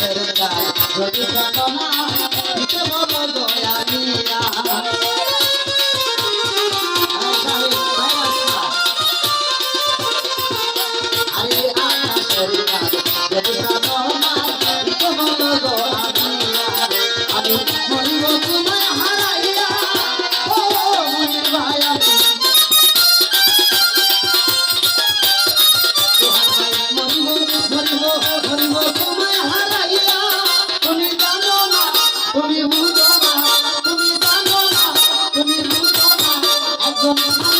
রবি ঘটনা Oh,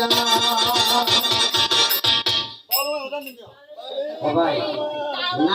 바이바이. 바이바이.